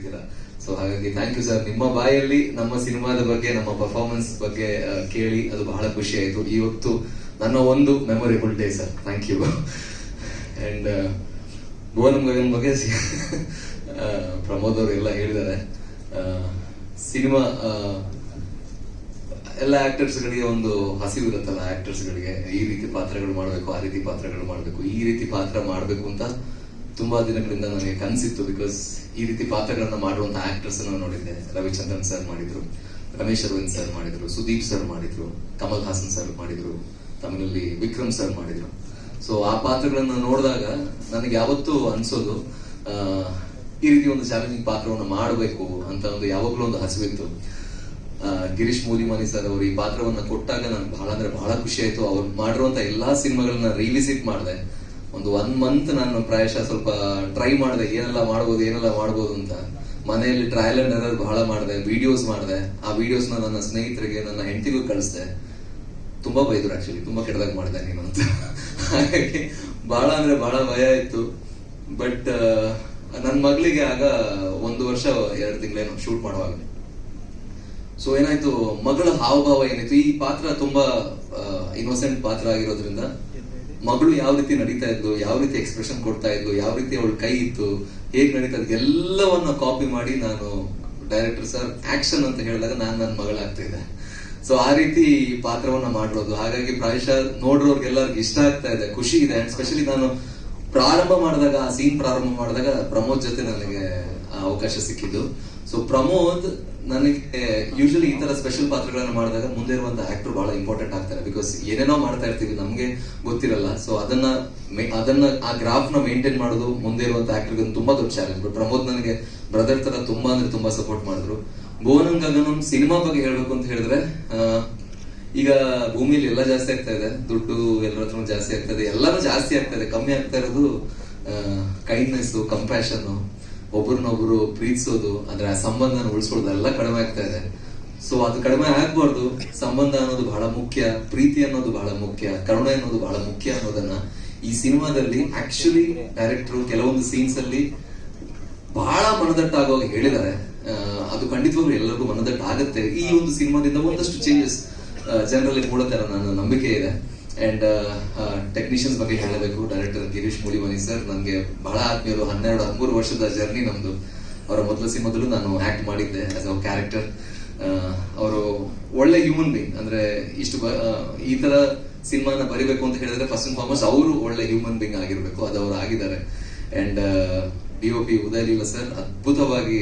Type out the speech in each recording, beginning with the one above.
ಕರಿತೀರಾ so ಹಾಗಾಗಿ thank you sir ನಿಮ್ಮ ಬಾಯಲ್ಲಿ ನಮ್ಮ ಸಿನಿಮಾದ ಬಗ್ಗೆ, ನಮ್ಮ ಪರ್ಫಾರ್ಮೆನ್ಸ್ ಬಗ್ಗೆ ಕೇಳಿ ಅದು ಬಹಳ ಖುಷಿ ಆಯಿತು. ಇವತ್ತು ನನ್ನ ಒಂದು memorable day sir thank you and Bhuvanam Gagan ಬಗ್ಗೆ ಪ್ರಮೋದ್ ಅವರು ಎಲ್ಲ ಹೇಳಿದ್ದಾರೆ. ಸಿನಿಮಾ ಎಲ್ಲ ಆಕ್ಟರ್ಸ್ ಗಳಿಗೆ ಒಂದು ಹಸಿವು ಇರುತ್ತಲ್ಲ ಆಕ್ಟರ್ಸ್ ಗಳಿಗೆ ಈ ರೀತಿ ಪಾತ್ರಗಳು ಮಾಡಬೇಕು, ಆ ರೀತಿ ಪಾತ್ರಗಳು ಮಾಡಬೇಕು, ಈ ರೀತಿ ಪಾತ್ರ ಮಾಡಬೇಕು ಅಂತ ತುಂಬಾ ದಿನಗಳಿಂದ ನನಗೆ ಕನಸಿತ್ತು ಬಿಕಾಸ್ ಈ ರೀತಿ ಪಾತ್ರಗಳನ್ನ ಮಾಡುವಂತ ಆಕ್ಟರ್ಸ್ ನೋಡಿದ್ದೆ. ರವಿಚಂದ್ರನ್ ಸರ್ ಮಾಡಿದ್ರು, ರಮೇಶ್ ಅರವಿಂದ್ ಸರ್ ಮಾಡಿದ್ರು, ಸುದೀಪ್ ಸರ್ ಮಾಡಿದ್ರು, ಕಮಲ್ ಹಾಸನ್ ಸರ್ ಮಾಡಿದ್ರು, ತಮಿಳಲ್ಲಿ ವಿಕ್ರಮ್ ಸರ್ ಮಾಡಿದ್ರು. ಸೊ ಆ ಪಾತ್ರಗಳನ್ನ ನೋಡಿದಾಗ ನನಗೆ ಯಾವತ್ತೂ ಅನ್ಸೋದು ಈ ರೀತಿ ಒಂದು ಚಾಲೆಂಜಿಂಗ್ ಪಾತ್ರವನ್ನು ಮಾಡಬೇಕು ಅಂತ ಒಂದು ಯಾವಾಗಲೂ ಒಂದು ಹಸಿವಿತ್ತು ಗಿರೀಶ್ ಮೂಲಿಮಾನಿ ಸರ್ ಅವರು ಈ ಪಾತ್ರವನ್ನ ಕೊಟ್ಟಾಗ ನನಗೆ ಬಹಳ ಅಂದ್ರೆ ಬಹಳ ಖುಷಿ ಆಯ್ತು. ಅವ್ರು ಮಾಡಿರುವಂತ ಎಲ್ಲಾ ಸಿನಿಮಾಗಳನ್ನ ರಿವಿಸಿಟ್ ಮಾಡಿದೆ. ಒಂದು ಒನ್ ಮಂತ್ ನಾನು ಪ್ರಾಯಶಃ ಸ್ವಲ್ಪ ಟ್ರೈ ಮಾಡಿದೆ, ಏನೆಲ್ಲ ಮಾಡ್ಬೋದು ಏನೆಲ್ಲ ಮಾಡ್ಬೋದು ಅಂತ. ಮನೆಯಲ್ಲಿ ಟ್ರಯಲ್ ಅಂಡ್ ಎರರ್ ಬಹಳ ಮಾಡಿದೆ ವಿಡಿಯೋಸ್ ಮಾಡಿದೆ. ಆ ವಿಡಿಯೋಸ್ನ ನನ್ನ ಸ್ನೇಹಿತರಿಗೆ, ನನ್ನ ಹೆಂಡತಿಗೂ ಕಳಿಸ್ದೆ. ತುಂಬಾ ಬೈದ್ರು ಆಕ್ಚುಲಿ ತುಂಬಾ ಕೆಟ್ಟದಾಗ ಮಾಡಿದೆ ನೀನು ಅಂತ. ಹಾಗಾಗಿ ಬಹಳ ಅಂದ್ರೆ ಬಹಳ ಭಯ ಇತ್ತು. ಬಟ್ ನನ್ನ ಮಗಳಿಗೆ ಆಗ ಒಂದು ವರ್ಷ, ಎರಡು ತಿಂಗಳೇನು ಶೂಟ್ ಮಾಡುವಾಗ. ಸೊ ಏನಾಯ್ತು, ಮಗಳ ಹಾವಭಾವ ಏನಿತ್ತು, ಈ ಪಾತ್ರ ತುಂಬಾ ಇನ್ನೋಸೆಂಟ್ ಪಾತ್ರ ಆಗಿರೋದ್ರಿಂದ ಮಗಳು ಯಾವ ರೀತಿ ನಡೀತಾ ಇದ್ಲು, ಯಾವ ರೀತಿ ಎಕ್ಸ್ಪ್ರೆಷನ್ ಕೊಡ್ತಾ ಇದ್ಲು, ಯಾವ ರೀತಿ ಅವಳು ಕೈ ಇತ್ತು, ಹೇಗೆ ನಡೀತಾ ಇದ್ದು ಎಲ್ಲವನ್ನ ಕಾಪಿ ಮಾಡಿ ನಾನು ಡೈರೆಕ್ಟರ್ ಸರ್ ಆಕ್ಷನ್ ಅಂತ ಹೇಳಿದಾಗ ನಾನು ನನ್ನ ಮಗಳಾಗ್ತಿದ್ದೆ ಸೊ ಆ ರೀತಿ ಪಾತ್ರವನ್ನ ಮಾಡಿರೋದು ಹಾಗಾಗಿ ಪ್ರಾಯಶಃ ನೋಡ್ರೋರ್ಗೆಲ್ಲರಿಗೂ ಇಷ್ಟ ಆಗ್ತಾ ಇದೆ, ಖುಷಿ ಇದೆ. ಅಂಡ್ ಸ್ಪೆಷಲಿ ನಾನು ಪ್ರಾರಂಭ ಮಾಡಿದಾಗ, ಆ ಸೀನ್ ಪ್ರಾರಂಭ ಮಾಡಿದಾಗ ಪ್ರಮೋದ್ ಜೊತೆ ನನಗೆ ಅವಕಾಶ ಸಿಕ್ಕಿದ್ದು. ಸೊ ಪ್ರಮೋದ್ ನನಗೆ ಯೂಶಲಿ ಈ ತರ ಸ್ಪೆಷಲ್ ಪಾತ್ರಗಳನ್ನು ಮಾಡಿದಾಗ ಮುಂದೆ ಇರುವಂತ ಆಕ್ಟರ್ ಬಹಳ ಇಂಪಾರ್ಟೆಂಟ್ ಆಗ್ತಾರೆ. ಬಿಕಾಸ್ ಏನೇನೋ ಮಾಡ್ತಾ ಇರ್ತೀವಿ, ನಮಗೆ ಗೊತ್ತಿರಲ್ಲ. ಸೊ ಅದನ್ನ ಅದನ್ನ ಆ ಗ್ರಾಫ್ನ ಮೇಂಟೈನ್ ಮಾಡೋದು ಮುಂದೆ ಇರುವಂತ ಆಕ್ಟರ್ಗೆ ತುಂಬಾ ದೊಡ್ಡ ಚಾಲೆಂಜ್ ಪ್ರಮೋದ್ ನನಗೆ ಬ್ರದರ್ ತರ ತುಂಬಾ ಅಂದ್ರೆ ತುಂಬಾ ಸಪೋರ್ಟ್ ಮಾಡಿದ್ರು. ಭುವನಂ ಗಗನಂ ಸಿನಿಮಾ ಬಗ್ಗೆ ಹೇಳ್ಬೇಕು ಅಂತ ಹೇಳಿದ್ರೆ ಈಗ ಭೂಮಿಯಲ್ಲಿ ಎಲ್ಲ ಜಾಸ್ತಿ ಆಗ್ತಾ ಇದೆ. ದುಡ್ಡು ಎಲ್ಲರ ಹತ್ರ ಜಾಸ್ತಿ ಆಗ್ತಾ ಇದೆ. ಎಲ್ಲಾನು ಜಾಸ್ತಿ ಆಗ್ತಾ ಕಮ್ಮಿ ಆಗ್ತಾ ಇರೋದು ಕೈಂಡ್ನೆಸ್ ಕಂಪ್ಯಾಷನ್ ಒಬ್ರನ್ನೊಬ್ರು ಪ್ರೀತಿಸೋದು, ಅಂದ್ರೆ ಆ ಸಂಬಂಧನ ಉಳಿಸ್ಕೊಳ್ಳೋದು ಎಲ್ಲ ಕಡಿಮೆ ಆಗ್ತಾ ಇದೆ. ಸೊ ಅದು ಕಡಿಮೆ ಆಗ್ಬಾರ್ದು. ಸಂಬಂಧ ಅನ್ನೋದು ಬಹಳ ಮುಖ್ಯ, ಪ್ರೀತಿ ಅನ್ನೋದು ಬಹಳ ಮುಖ್ಯ, ಕರುಣೆ ಅನ್ನೋದು ಬಹಳ ಮುಖ್ಯ ಅನ್ನೋದನ್ನ ಈ ಸಿನಿಮಾದಲ್ಲಿ ಆಕ್ಚುಲಿ ಡೈರೆಕ್ಟರ್ ಕೆಲವೊಂದು ಸೀನ್ಸ್ ಅಲ್ಲಿ ಬಹಳ ಮನದಟ್ಟಾಗುವಾಗ ಹೇಳಿದ್ದಾರೆ. ಅದು ಖಂಡಿತವಾಗ್ಲೂ ಎಲ್ಲರಿಗೂ ಮನದಟ್ಟ ಆಗುತ್ತೆ ಈ ಒಂದು ಸಿನಿಮಾದಿಂದ ಒಂದಷ್ಟು ಚೇಂಜಸ್ ಜನರಲ್ಲಿ ಮೂಡುತ್ತೆ ನನ್ನ ನಂಬಿಕೆ ಇದೆ. ಅಂಡ್ ಟೆಕ್ನಿಷಿಯನ್ಸ್ ಬಗ್ಗೆ ಹೇಳಬೇಕು. ಡೈರೆಕ್ಟರ್ ಗಿರೀಶ್ ಮೂಲಿಮನಿ ಸರ್ ನನಗೆ ಬಹಳ ಆತ್ಮೀಯರು ಹನ್ನೆರಡು, ಹದಿಮೂರು ವರ್ಷದ ಜರ್ನಿ ನಮ್ದು. ಅವರ ಮೊದಲ ಸಿನಿಮಾದಲ್ಲೂ ನಾನು ಆಕ್ಟ್ ಮಾಡಿದ್ದೆ ಆಸ್ ಅ ಕ್ಯಾರೆಕ್ಟರ್ ಅವರು ಒಳ್ಳೆ ಹ್ಯೂಮನ್ ಬೀಯಿಂಗ್ ಅಂದ್ರೆ ಇಷ್ಟು ಈ ತರ ಸಿನಿಮಾನ ಬರಿಬೇಕು ಅಂತ ಹೇಳಿದ್ರೆ ಫಸ್ಟ್ ಅಂಡ್ ಫಾರ್ಮೋಸ್ಟ್ ಅವರು ಒಳ್ಳೆ ಹ್ಯೂಮನ್ ಬೀಯಿಂಗ್ ಆಗಿರಬೇಕು. ಅದು ಅವರು ಆಗಿದ್ದಾರೆ. And D O P Uday Leela sir ಅದ್ಭುತವಾಗಿ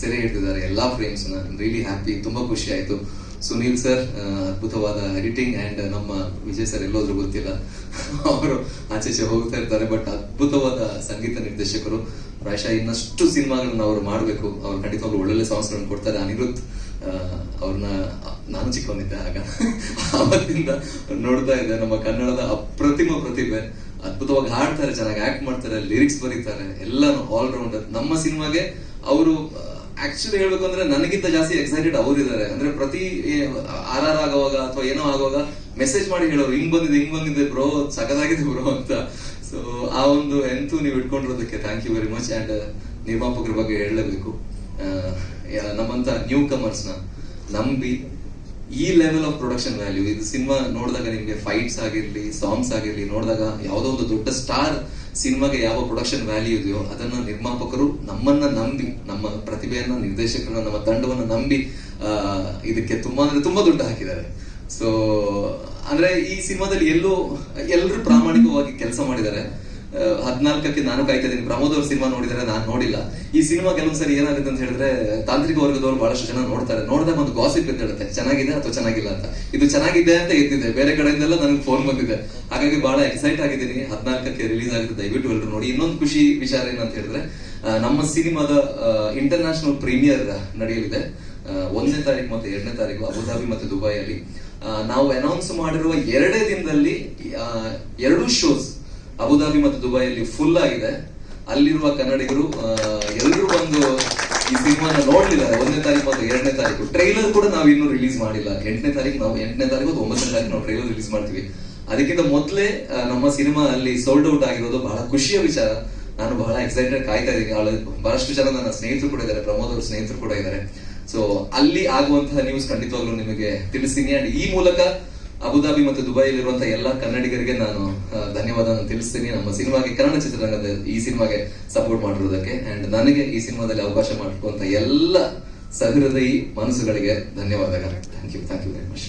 ಸೆರೆ ಹಿಡಿದಿದ್ದಾರೆ. ಎಲ್ಲಾ ಫ್ರೇಮ್ಸ್ ರಿಯಲಿ ಹ್ಯಾಪಿ ತುಂಬಾ ಖುಷಿ ಆಯ್ತು. ಸುನೀಲ್ ಸರ್ ಅದ್ಭುತವಾದ ಎಡಿಟಿಂಗ್ ಅಂಡ್ ನಮ್ಮ ವಿಜಯ್ ಸರ್ ಎಲ್ಲೋದ್ರೂ ಗೊತ್ತಿಲ್ಲ. ಅವರು ಆಚೆಚೆ ಹೋಗ್ತಾ ಇರ್ತಾರೆ ಬಟ್ ಅದ್ಭುತವಾದ ಸಂಗೀತ ನಿರ್ದೇಶಕರು. ಪ್ರಾಯಶಃ ಇನ್ನಷ್ಟು ಸಿನಿಮಾಗಳನ್ನ ಅವರು ಮಾಡಬೇಕು. ಅವ್ರು ಖಂಡಿತವಾಗ್ಲೂ ಒಳ್ಳೊಳ್ಳೆ ಸಾಂಗ್ಸ್ಗಳನ್ನ ಕೊಡ್ತಾರೆ. ಅನಿರುದ್ಧ್ ಅವ್ರನ್ನ, ನಾನು ಚಿಕ್ಕವನಿದ್ದೆ ಆಗ. ಅವತ್ತಿಂದ ನೋಡ್ತಾ ಇದ್ದೆ, ನಮ್ಮ ಕನ್ನಡದ ಅಪ್ರತಿಮ ಪ್ರತಿಭೆ. ಅದ್ಭುತವಾಗಿ ಹಾಡ್ತಾರೆ, ಚೆನ್ನಾಗಿ ಆಕ್ಟ್ ಮಾಡ್ತಾರೆ ಲಿರಿಕ್ಸ್ ಬರೀತಾರೆ, ಎಲ್ಲಾನು ಆಲ್ ರೌಂಡರ್ ನಮ್ಮ ಸಿನಿಮಾಗೆ ಅವರು ಆಕ್ಚುಲಿ ಹೇಳ್ಬೇಕು ಅಂದ್ರೆ ನನಗಿಂತ ಜಾಸ್ತಿ ಎಕ್ಸೈಟೆಡ್ ಅವರಿದ್ದಾರೆ. ಅಂದ್ರೆ ಪ್ರತಿ ಆರ್ ಆರ್ ಆಗುವಾಗ ಅಥವಾ ಏನೋ ಆಗುವಾಗ ಮೆಸೇಜ್ ಮಾಡಿ ಹೇಳೋರು, ಹಿಂಗ್ ಬಂದಿದೆ ಹಿಂಗ್ ಬಂದಿದೆ ಬ್ರೋ ಸಖತ್ತಾಗಿದೆ ಬ್ರೋ ಅಂತ. ಸೊ ಆ ಒಂದು ಹೆಂತು ನೀವು ಇಟ್ಕೊಂಡಿರೋದಕ್ಕೆ thank you very much and ನಿರ್ಮಾಪಕರ ಬಗ್ಗೆ ಹೇಳಲೇಬೇಕು. ನಮ್ಮಂತ ನ್ಯೂ ಕಮರ್ಸ್ನ, ನಂಬಿ ಈ ಲೆವೆಲ್ ಆಫ್ ಪ್ರೊಡಕ್ಷನ್ ವ್ಯಾಲ್ಯೂ ಇದು ಸಿನಿಮಾ ನೋಡಿದಾಗ ನಿಮ್ಗೆ ಫೈಟ್ಸ್ ಆಗಿರ್ಲಿ ಸಾಂಗ್ಸ್ ಆಗಿರ್ಲಿ, ನೋಡಿದಾಗ ಯಾವುದೋ ಒಂದು ದೊಡ್ಡ ಸ್ಟಾರ್ ಸಿನಿಮಾಗೆ ಯಾವ ಪ್ರೊಡಕ್ಷನ್ ವ್ಯಾಲ್ಯೂ ಇದೆಯೋ ಅದನ್ನ ನಿರ್ಮಾಪಕರು ನಮ್ಮನ್ನ ನಂಬಿ, ನಮ್ಮ ಪ್ರತಿಭೆಯನ್ನ, ನಿರ್ದೇಶಕರನ್ನ, ನಮ್ಮ ತಂಡವನ್ನು ನಂಬಿ ಇದಕ್ಕೆ ತುಂಬಾ ಅಂದ್ರೆ ತುಂಬಾ ದುಡ್ಡು ಹಾಕಿದ್ದಾರೆ. ಸೊ ಅಂದ್ರೆ ಈ ಸಿನಿಮಾದಲ್ಲಿ ಎಲ್ಲೋ, ಎಲ್ಲರೂ ಪ್ರಾಮಾಣಿಕವಾಗಿ ಕೆಲಸ ಮಾಡಿದ್ದಾರೆ. ಹದಿನಾಲ್ಕಕ್ಕೆ ನಾನು ಕಾಯ್ತಾ ಇದ್ದೀನಿ ಪ್ರಮೋದ್ ಅವ್ರ ಸಿನಿಮಾ ನೋಡಿದ್ರೆ ನಾನು ನೋಡಿಲ್ಲ. ಈ ಸಿನಿಮಾ ಕೆಲವೊಂದ್ಸರಿ ಏನಾಗುತ್ತೆ ಅಂತ ಹೇಳಿದ್ರೆ, ತಾಂತ್ರಿಕ ವರ್ಗದವರು ಬಹಳಷ್ಟು ಜನ ನೋಡ್ತಾರೆ. ನೋಡಿದಾಗ ಒಂದು ಗಾಸಿಪ್ ಅಂತ ಹೇಳುತ್ತೆ ಚೆನ್ನಾಗಿದೆ ಅಥವಾ ಚೆನ್ನಾಗಿಲ್ಲ ಅಂತ. ಇದು ಚೆನ್ನಾಗಿದೆ ಅಂತ ಎದ್ದಿದೆ ಬೇರೆ ಕಡೆಯಿಂದೆಲ್ಲ ನನಗೆ ಫೋನ್ ಬಂದಿದೆ. ಹಾಗಾಗಿ ಬಹಳ ಎಕ್ಸೈಟ್ ಆಗಿದ್ದೀನಿ. ಹದಿನಾಲ್ಕಕ್ಕೆ ರಿಲೀಸ್ ಆಗುತ್ತೆ. ದಯವಿಟ್ಟು ಎಲ್ಲರೂ ನೋಡಿ. ಇನ್ನೊಂದು ಖುಷಿ ವಿಚಾರ ಏನಂತ ಹೇಳಿದ್ರೆ ನಮ್ಮ ಸಿನಿಮಾದ ಇಂಟರ್ನ್ಯಾಷನಲ್ ಪ್ರೀಮಿಯರ್ ನಡೆಯಲಿದೆ. ಒಂದನೇ ತಾರೀಕು ಮತ್ತೆ ಎರಡನೇ ತಾರೀಕು ಅಬುಧಾಬಿ ಮತ್ತೆ ದುಬೈಯಲ್ಲಿ. ನಾವು ಅನೌನ್ಸ್ ಮಾಡಿರುವ ಎರಡೇ ದಿನದಲ್ಲಿ ಎರಡೂ ಶೋಸ್ ಅಬುಧಾಬಿ ಮತ್ತು ದುಬೈಯಲ್ಲಿ ಫುಲ್ ಆಗಿದೆ. ಅಲ್ಲಿರುವ ಕನ್ನಡಿಗರು ಎಲ್ಲರೂ ಬಂದು ಈ ಸಿನಿಮಾನ ನೋಡ್ಲಿದ್ದಾರೆ. ಒಂದನೇ ತಾರೀಕು ಮತ್ತು ಎರಡನೇ ತಾರೀಕು. ಟ್ರೈಲರ್ ಕೂಡ ನಾವು ಇನ್ನೂ ರಿಲೀಸ್ ಮಾಡಿಲ್ಲ. ಎಂಟನೇ ತಾರೀಕು ನಾವು ಎಂಟನೇ ತಾರೀಕು ಒಂಬತ್ತನೇ ತಾರೀಕು ನಾವು ಟ್ರೈಲರ್ ರಿಲೀಸ್ ಮಾಡ್ತೀವಿ. ಅದಕ್ಕಿಂತ ಮೊದಲೇ ನಮ್ಮ ಸಿನಿಮಾ ಅಲ್ಲಿ ಸೋಲ್ಡ್ ಔಟ್ ಆಗಿರೋದು ಬಹಳ ಖುಷಿಯ ವಿಚಾರ. ನಾನು ಬಹಳ ಎಕ್ಸೈಟೆಡ್ ಕಾಯ್ತಾ ಇದ್ದೀನಿ. ಅವಳು ಬಹಳಷ್ಟು ಜನ ನನ್ನ ಸ್ನೇಹಿತರು ಕೂಡ ಇದ್ದಾರೆ. ಪ್ರಮೋದ್ ಅವ್ರ ಸ್ನೇಹಿತರು ಕೂಡ ಇದ್ದಾರೆ. ಸೊ ಅಲ್ಲಿ ಆಗುವಂತಹ ನ್ಯೂಸ್ ಖಂಡಿತವಾಗ್ಲೂ ನಿಮಗೆ ತಿಳಿಸ್ತೀನಿ. ಅಂಡ್ ಈ ಮೂಲಕ ಅಬುದಾಬಿ ಮತ್ತು ದುಬೈಯಲ್ಲಿರುವಂತಹ ಎಲ್ಲ ಕನ್ನಡಿಗರಿಗೆ ನಾನು ಧನ್ಯವಾದವನ್ನು ಧನ್ಯವಾದ ತಿಳಿಸ್ತೀನಿ. ನಮ್ಮ ಸಿನಿಮಾಗೆ, ಕನ್ನಡ ಚಿತ್ರರಂಗದ ಈ ಸಿನಿಮಾಗೆ ಸಪೋರ್ಟ್ ಮಾಡಿರೋದಕ್ಕೆ ಅಂಡ್ ನನಗೆ ಈ ಸಿನಿಮಾದಲ್ಲಿ ಅವಕಾಶ ಮಾಡಿಕೊಂತ ಎಲ್ಲ ಸಹೃದಯಿ ಮನಸ್ಸುಗಳಿಗೆ ಧನ್ಯವಾದಗಳು. Thank you thank you very much